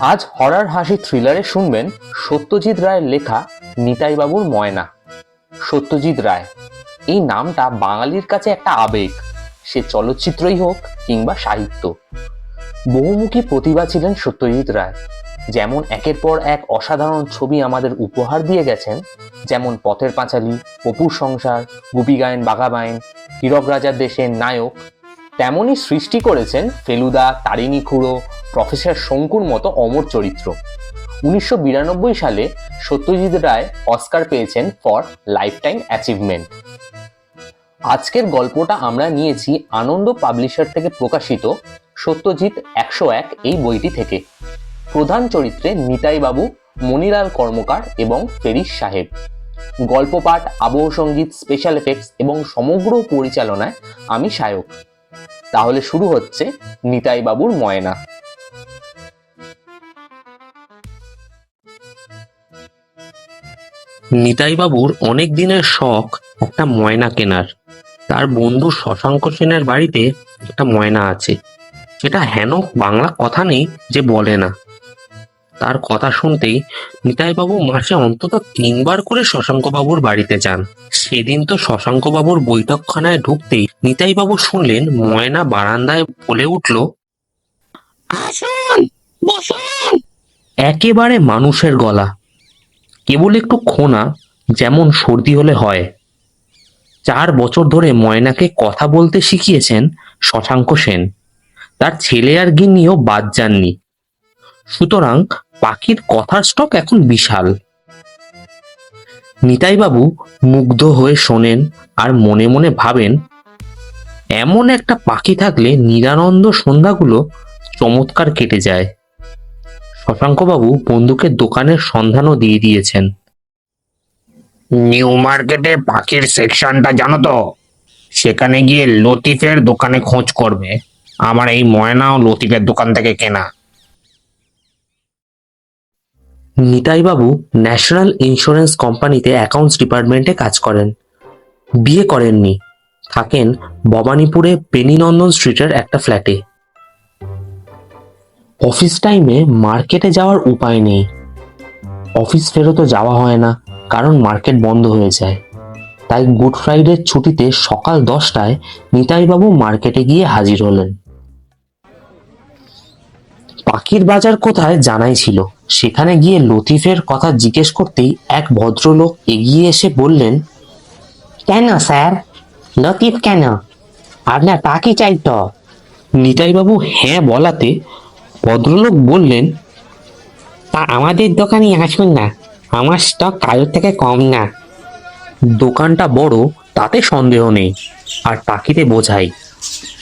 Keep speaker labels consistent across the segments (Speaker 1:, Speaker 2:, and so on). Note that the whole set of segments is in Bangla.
Speaker 1: আজ হরার হাসি থ্রিলারে শুনবেন সত্যজিৎ রায়ের লেখা নিতাইবাবুর ময়না। সত্যজিৎ রায়, এই নামটা বাঙালির কাছে একটা আবেগ। সে চলচ্চিত্রই হোক কিংবা সাহিত্য। বহুমুখী প্রতিভা ছিলেন সত্যজিৎ রায়। যেমন একের পর এক অসাধারণ ছবি আমাদের উপহার দিয়ে গেছেন, যেমন পথের পাঁচালী, অপুর সংসার, গুপি গায়েন বাঘাবাইন হীরক রাজার দেশের নায়ক, তেমনই সৃষ্টি করেছেন ফেলুদা, তারিণী খুড়ো প্রফেসর শঙ্কুর মতো অমর চরিত্র। উনিশশো বিরানব্বই সালে সত্যজিৎ রায় অস্কার পেয়েছেন ফর লাইফ টাইম অ্যাচিভমেন্ট। আজকের গল্পটা আমরা নিয়েছি আনন্দ পাবলিশার থেকে প্রকাশিত সত্যজিৎ একশো এক এই বইটি থেকে। প্রধান চরিত্রে নিতাই বাবু মনিলাল কর্মকার এবং ফেরিস সাহেব। গল্প পাঠ, আবহ সংগীত স্পেশাল এফেক্টস এবং সমগ্র পরিচালনায় আমি সায়ক। তাহলে শুরু হচ্ছে নিতাই বাবুর ময়না।
Speaker 2: নিতাইবাবুর অনেক দিনের শখ একটা ময়না কেনার। তার বন্ধু শশাঙ্ক সেনের বাড়িতে একটা ময়না আছে। সেটা হেন বাংলা কথা নেই যে বলে না। তার কথা শুনতেই নিতাইবাবু মাসে অন্তত তিনবার করে শশাঙ্ক বাবুর বাড়িতে যান। সেদিন তো শশাঙ্ক বাবুর বৈঠকখানায় ঢুকতেই নিতাইবাবু শুনলেন ময়না বারান্দায় বলে উঠল আসুন বসুন। একেবারে মানুষের গলা। কেবল একটু খোনা যেমন সর্দি হলে হয়। চার বছর ধরে ময়নাকে কথা বলতে শিখিয়েছেন শশাঙ্ক সেন। তার ছেলে আর গিন্নিও বাদ যাননি। সুতরাং পাখির কথার স্টক এখন বিশাল। নিতাইবাবু মুগ্ধ হয়ে শোনেন আর মনে মনে ভাবেন, এমন একটা পাখি থাকলে নিরানন্দ সন্ধ্যাগুলো চমৎকার কেটে যায়। শশাঙ্কবাবু বন্দুকের দোকানের সন্ধানও দিয়ে দিয়েছেন।
Speaker 3: নিউ মার্কেটে পাখির সেকশনটা জানো তো? সেখানে গিয়ে লতিফের দোকানে খোঁজ করবে। আমার এই ময়নাও লতিফের দোকান থেকে কেনা।
Speaker 2: নিতাইবাবু ন্যাশনাল ইন্স্যুরেন্স কোম্পানিতে অ্যাকাউন্টস ডিপার্টমেন্টে কাজ করেন। বিয়ে করেননি। থাকেন ভবানীপুরে বেনিনন্দন স্ট্রিটের একটা ফ্ল্যাটে। অফিস টাইমে মার্কেটে যাওয়ার উপায় নেই। অফিস ফেরতও যাওয়া হয় না, কারণ মার্কেট বন্ধ হয়ে যায়। তাই গুড ফ্রাইডের ছুটিতে সকাল দশটায় নিতাইবাবু মার্কেটে গিয়ে হাজির হলেন। পাখির বাজার কোথায় জানাই ছিল। সেখানে গিয়ে লতিফের কথা জিজ্ঞেস করতেই এক ভদ্রলোক এগিয়ে এসে বললেন,
Speaker 4: কেন স্যার? লতিফ কেন? আপনার পাখি চাই তো।
Speaker 2: নিতাইবাবু হ্যাঁ বলাতে ভদ্রলোক বললেন
Speaker 4: তা আমাদের দোকানে আসুন না। আমার স্টক কারোর থেকে কম না।
Speaker 2: দোকানটা বড় তাতে সন্দেহ নেই। আর পাখিতে বোঝাই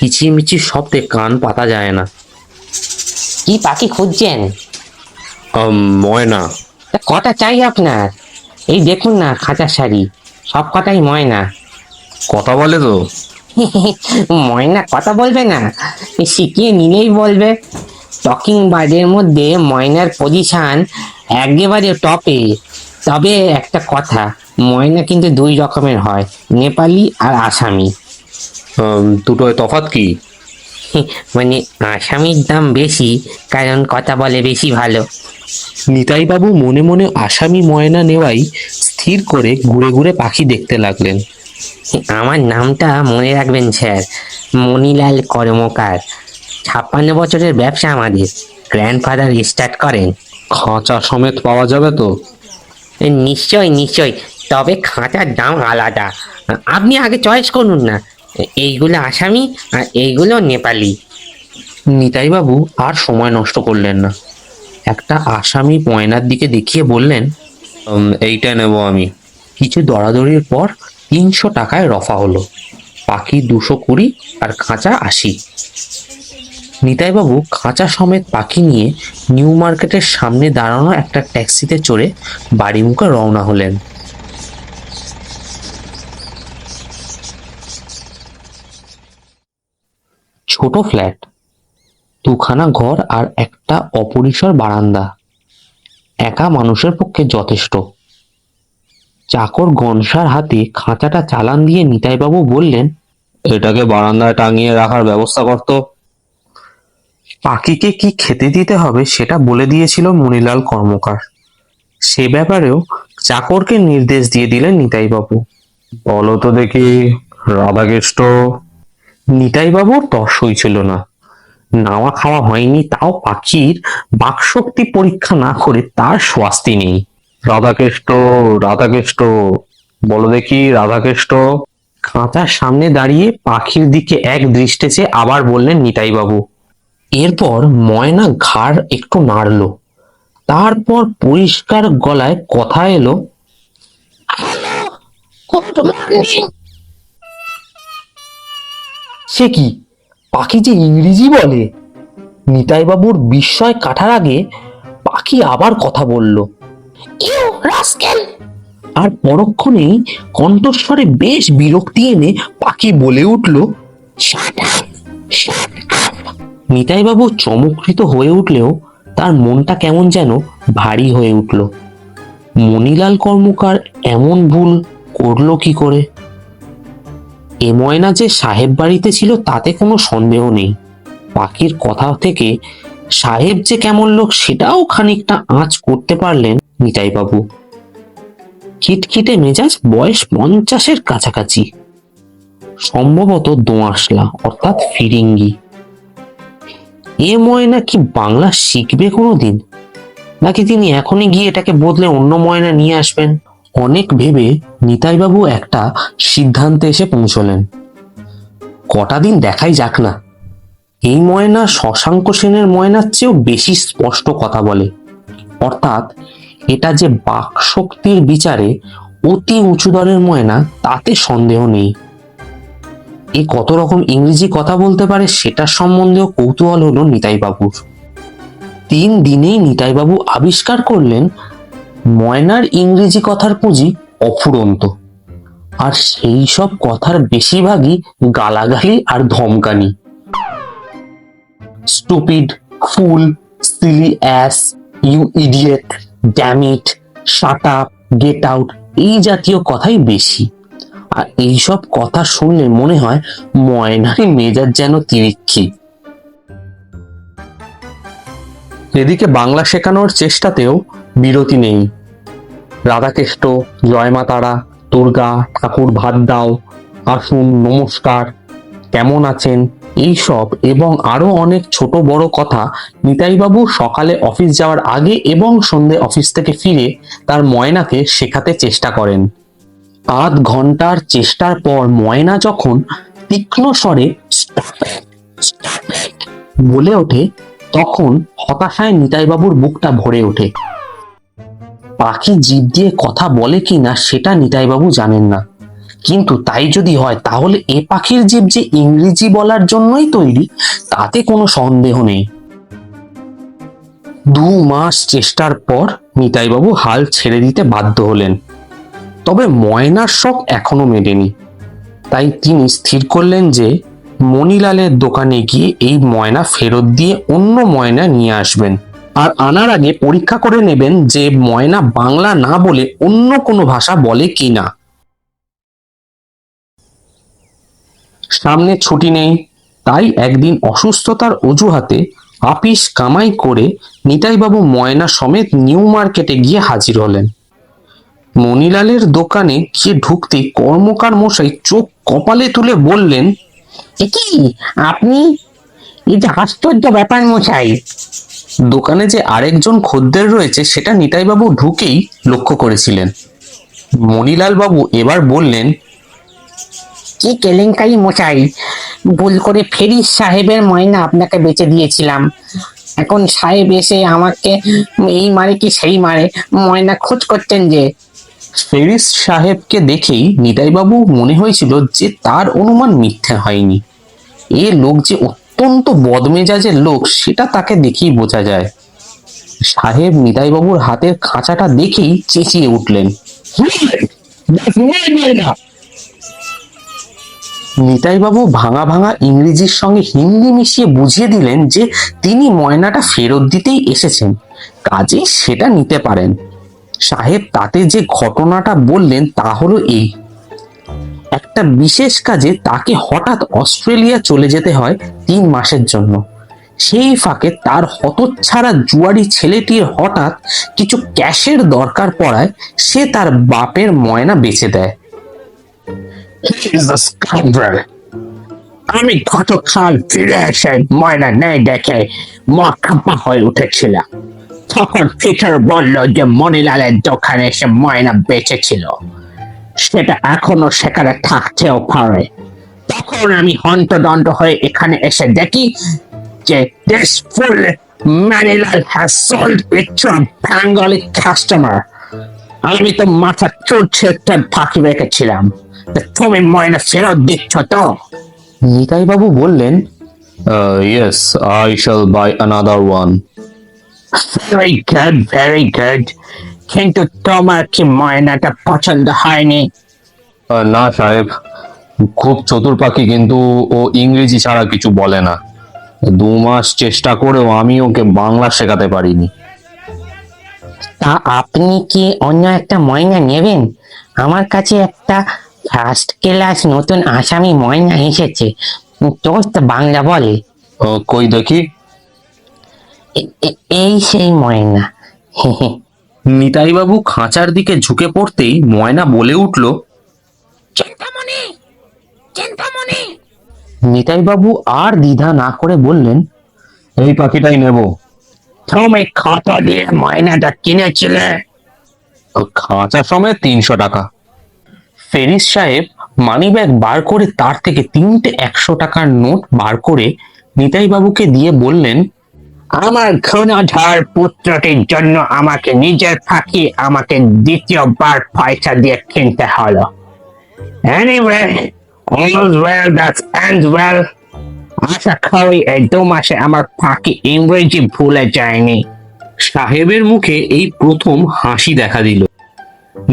Speaker 2: কিচিমিচি শব্দে কান পাতা যায় না।
Speaker 4: কি পাখি খুঁজছেন?
Speaker 2: ময়না।
Speaker 4: তা কটা চাই আপনার? এই দেখুন না খাঁচা শাড়ি। সব কথাই ময়না।
Speaker 2: কথা বলে তো।
Speaker 4: ময়না কথা বলবে না? শিখিয়ে নিলেই বলবে। টকিং বার্ডের মধ্যে ময়নার পজিশন একেবারে টপে তবে একটা কথা ময়না কিন্তু দুই রকমের হয় নেপালি আর আসামি।
Speaker 2: দুটোয় তফাৎ কি?
Speaker 4: মানে আসামির দাম বেশি কারণ কথা বলে বেশি ভালো।
Speaker 2: নিতাইবাবু মনে মনে আসামি ময়না নেওয়াই স্থির করে ঘুরে ঘুরে পাখি দেখতে লাগলেন।
Speaker 4: আমার নামটা মনে রাখবেন স্যার। মণিলাল কর্মকার। ছাপ্পান্ন বছরের ব্যবসা আমাদের। গ্র্যান্ডফাদার স্টার্ট করেন।
Speaker 2: খাঁচা সমেত পাওয়া যাবে তো?
Speaker 4: নিশ্চয় নিশ্চয়। তবে খাঁচার দাম আলাদা। আপনি আগে চয়েস করুন না। এইগুলো আসামি আর এইগুলো নেপালি।
Speaker 2: নিতাইবাবু আর সময় নষ্ট করলেন না। একটা আসামি ময়নার দিকে দেখিয়ে বললেন এইটা নেব আমি। কিছু দরাদরির পর তিনশো টাকায় রফা হলো। পাখি দুশো কুড়ি আর খাঁচা আশি। নিতাইবাবু খাঁচা সমেত পাখি নিয়ে নিউ মার্কেটের সামনে দাঁড়ানো একটা ট্যাক্সিতে চড়ে বাড়ি মুখে রওনা হলেন। ছোট ফ্ল্যাট, দুখানা ঘর আর একটা অপরিসর বারান্দা। একা মানুষের পক্ষে যথেষ্ট। চাকর গনসার হাতে খাঁচাটা চালান দিয়ে নিতাইবাবু বললেন, এটাকে বারান্দায় টাঙিয়ে রাখার ব্যবস্থা করতো পাখিকে কি খেতে দিতে হবে সেটা বলে দিয়েছিল মণিলাল কর্মকার। সে ব্যাপারেও চাকরকে নির্দেশ দিয়ে দিলেন নিতাইবাবু। বলো তো দেখি রাধাকেষ্ট নিতাইবাবুর তর্স হইছিল না। নাওয়া খাওয়া হয়নি তাও পাখির বাকশক্তি পরীক্ষা না করে তার স্বাস্তি নেই। রাধাকেষ্ট রাধাকেষ্ট বলো দেখি রাধাকেষ্ট খাঁচার সামনে দাঁড়িয়ে পাখির দিকে এক দৃষ্টে চেয়ে আবার বললেন নিতাইবাবু এরপর ময়না ঘাড় একটু নাড়লো। তারপর পরিষ্কার গলায় কথা এলো,
Speaker 1: সে কি, পাখি যে ইংরেজি বলে? নিতাইবাবুর বিস্ময় কাটার আগে পাখি আবার কথা বলল
Speaker 2: আর পরক্ষণেই কণ্ঠস্বরে বেশ বিরক্তি এনে পাখি বলে উঠল নিতাইবাবু চমকৃত হয়ে উঠলেও তার মনটা কেমন যেন ভারী হয়ে উঠল। মণিলাল কর্মকার এমন ভুল করল কি করে? এ ময়না যে সাহেব বাড়িতে ছিল তাতে কোনো সন্দেহ নেই। পাখির কথা থেকে সাহেব যে কেমন লোক সেটাও খানিকটা আঁচ করতে পারলেন নিতাইবাবু। খিটখিটে মেজাজ বয়স পঞ্চাশের কাছাকাছি। সম্ভবত দোঁয়াশলা, অর্থাৎ ফিরিঙ্গি। এ ময়না কি বাংলা শিখবে কোনোদিন? নাকি তিনি এখনই গিয়ে এটাকে বদলে অন্য ময়না নিয়ে আসবেন? অনেক ভেবে নিতাইবাবু একটা সিদ্ধান্তে এসে পৌঁছলেন। কটা দিন দেখাই যাক না। এই ময়না শশাঙ্ক সেনের ময়নার চেয়েও বেশি স্পষ্ট কথা বলে। অর্থাৎ এটা যে বাক শক্তির বিচারে অতি উঁচু দরের ময়না, তাতে সন্দেহ নেই। এ কত রকম ইংরেজি কথা বলতে পারে সেটার সম্বন্ধেও কৌতূহল হলো নিতাইবাবুর। তিন দিনেই নিতাইবাবু আবিষ্কার করলেন ময়নার ইংরেজি কথার পুঁজি অফুরন্ত। আর সেই সব কথার বেশিরভাগই গালাগালি আর ধমকানি। Stupid, fool, silly ass, you idiot, dammit, shut up, get out, এই জাতীয় কথাই বেশি। আর এইসব কথা শুনলে মনে হয় ময়নারই মেজাজ যেন তিরিক্ষি। এদিকে বাংলা শেখানোর চেষ্টাতেও বিরতি নেই। রাধাকেষ্ট জয়মা তারা দুর্গা, ঠাকুর ভাত দাও, আসুন, নমস্কার, কেমন আছেন? এইসব এবং আরও অনেক ছোট বড় কথা নিতাইবাবু সকালে অফিস যাওয়ার আগে এবং সন্ধে অফিস থেকে ফিরে তার ময়নাকে শেখাতে চেষ্টা করেন। আধ ঘণ্টার চেষ্টার পর ময়না যখন তীক্ষ্ণ স্বরে বলে ওঠে, তখন হতাশায় নিতাইবাবুর বুকটা ভরে ওঠে। পাখি জীব দিয়ে কথা বলে কিনা সেটা নিতাইবাবু জানেন না। কিন্তু তাই যদি হয়, তাহলে এ পাখির জীব যে ইংরেজি বলার জন্যই তৈরি, তাতে কোনো সন্দেহ নেই। দু মাস চেষ্টার পর নিতাইবাবু হাল ছেড়ে দিতে বাধ্য হলেন। তবে ময়নার শখ এখনও মেটেনি। তাই তিনি স্থির করলেন যে মণিলালের দোকানে গিয়ে এই ময়না ফেরত দিয়ে অন্য ময়না নিয়ে আসবেন। আর আনার আগে পরীক্ষা করে নেবেন যে ময়না বাংলা না বলে অন্য কোনো ভাষা বলে কি না সামনে ছুটি নেই, তাই একদিন অসুস্থতার অজুহাতে আপিস কামাই করে নিতাইবাবু ময়না সমেত নিউ মার্কেটে গিয়ে হাজির হলেন। মণিলালের দোকানে গিয়ে ঢুকতে কর্মকার মশাই চোখ কপালে তুলে বললেন
Speaker 4: কি? আপনি? এটা আশ্চর্য ব্যাপার মশাই।
Speaker 2: দোকানে যে আরেকজন খদ্দের রয়েছে সেটা নিতাইবাবু ঢুকেই লক্ষ্য করেছিলেন। মণিলাল বাবু এবার বললেন
Speaker 4: কি কেলেঙ্কারি মশাই? ভুল করে ফেরিস সাহেবের ময়না আপনাকে বেচে দিয়েছিলাম। এখন সাহেব এসে আমাকে এই মারে কি সেই মারে? ময়না খোঁজ করতেন যে।
Speaker 2: ফেরিস সাহেবকে দেখেই নিতাইবাবু মনে হয়েছিল যে তার অনুমান মিথ্যে হয়নি। এ লোক যে অত্যন্ত বদমেজাজের লোক, সেটা তাকে দেখেই বোঝা যায়। সাহেব নিতাইবাবুর হাতের খাঁচাটা দেখেই চেঁচিয়ে উঠলেন। নিতাইবাবু ভাঙা ভাঙা ইংরেজির সঙ্গে হিন্দি মিশিয়ে বুঝিয়ে দিলেন যে তিনি ময়নাটা ফেরত দিতেই এসেছেন। কাজেই সেটা নিতে পারেন। সাহেব, তাতে যে ঘটনাটা বললেন তা হলো এই। একটা বিশেষ কাজে তাকে হঠাৎ অস্ট্রেলিয়া চলে যেতে হয় তিন মাসের জন্য।
Speaker 5: সেই ফাঁকে তার হতচ্ছাড়া জুয়ারি ছেলেটির হঠাৎ কিছু ক্যাশের দরকার পড়ায় সে তার বাপের ময়না বেচে দেয়.
Speaker 4: আমি গতকাল ফিরে এসে ময়না নেই দেখে মা খাপা হয়ে উঠেছিলাম তখন পিটার বলল যে মনিলালের দোকানে এসে ময়না বেঁচেছিল। সেটা এখনও সেখানে থাকতেও পারে। তখন আমি হন্তদন্ত হয়ে এখানে এসে দেখি যে মানিলাল has sold it to a আমি তো মাথা চড়ছে একটা ফাঁকি রেখেছিলাম। তুমি ময়না ফেরত দিচ্ছ তো?
Speaker 2: নিতাই বাবু বললেন yes I shall buy another one
Speaker 4: very good very good কিন্তু তোমার কি ময়নাটা পছন্দ হয়নি?
Speaker 2: না সাহেব খুব চতুর পাখি কিন্তু ও ইংরেজি ছাড়া কিছু বলে না। দু মাস চেষ্টা করেও আমি ওকে বাংলা শেখাতে পারিনি।
Speaker 6: তা আপনি কি অন্য একটা ময়না নেবেন? আমার কাছে একটা ফার্স্ট ক্লাস নতুন আসামি ময়না এসেছে। দোস্ত বাংলা বলে।
Speaker 2: আহ, কই দেখি?
Speaker 6: এই সেই ময়না।
Speaker 5: নিতাইবাবু খাঁচার দিকে ঝুঁকে পড়তেই ময়না বলে উঠল
Speaker 2: নিতাই বাবু আর দ্বিধা না করে বললেন এই পাখিটাই নেব।
Speaker 4: তুমি কত দিয়ে ময়নাটা কিনেছিলে?
Speaker 2: খাঁচা সময় তিনশো টাকা।
Speaker 5: ফেরিস সাহেব মানিব্যাগ বার করে তার থেকে তিনটে একশো টাকার নোট বার করে নিতাই বাবুকে দিয়ে বললেন
Speaker 4: আমার ঘনধর পুত্রটির জন্য আমাকে নিজের ফাঁকি আমাকে দ্বিতীয়বার পয়সা দিয়ে কিনতে হলো। Anyway, all's well that ends well. আশা করি এই দু মাসে আমার ফাঁকি ইংরেজি ভুলে যায়নি।
Speaker 5: সাহেবের মুখে এই প্রথম হাসি দেখা দিল।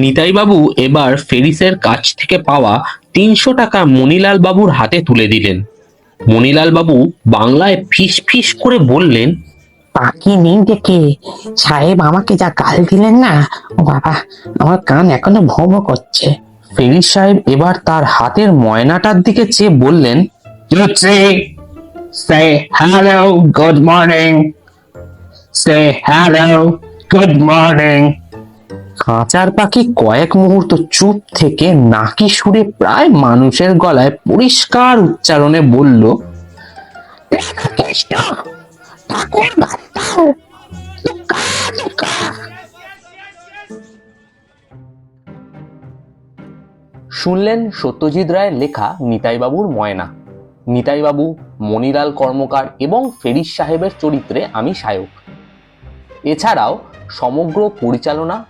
Speaker 5: নিতাই বাবু এবার ফেরিসের কাছ থেকে পাওয়া তিনশো টাকা মনিলাল বাবুর হাতে তুলে দিলেন। মনিলাল বাবু বাংলায় ফিস ফিস করে বললেন
Speaker 6: নেই দেখে। সাহেব আমাকে যা গাল দিলেন না ও বাবা আমার কান এখনও ভো ভো করছে।
Speaker 2: ফেরিস সাহেব এবার তার হাতের ময়নাটার দিকে চেয়ে বললেন
Speaker 4: hello, good morning. Say hello, good
Speaker 2: খাঁচার পাখি কয়েক মুহূর্ত চুপ থেকে নাকি সুরে প্রায় মানুষের গলায় পরিষ্কার উচ্চারণে বলল শুনলেন সত্যজিৎ রায়ের লেখা নিতাইবাবুর ময়না। নিতাইবাবু মনিলাল কর্মকার এবং ফেরিস সাহেবের চরিত্রে আমি সায়ক। এছাড়াও সমগ্র পরিচালনা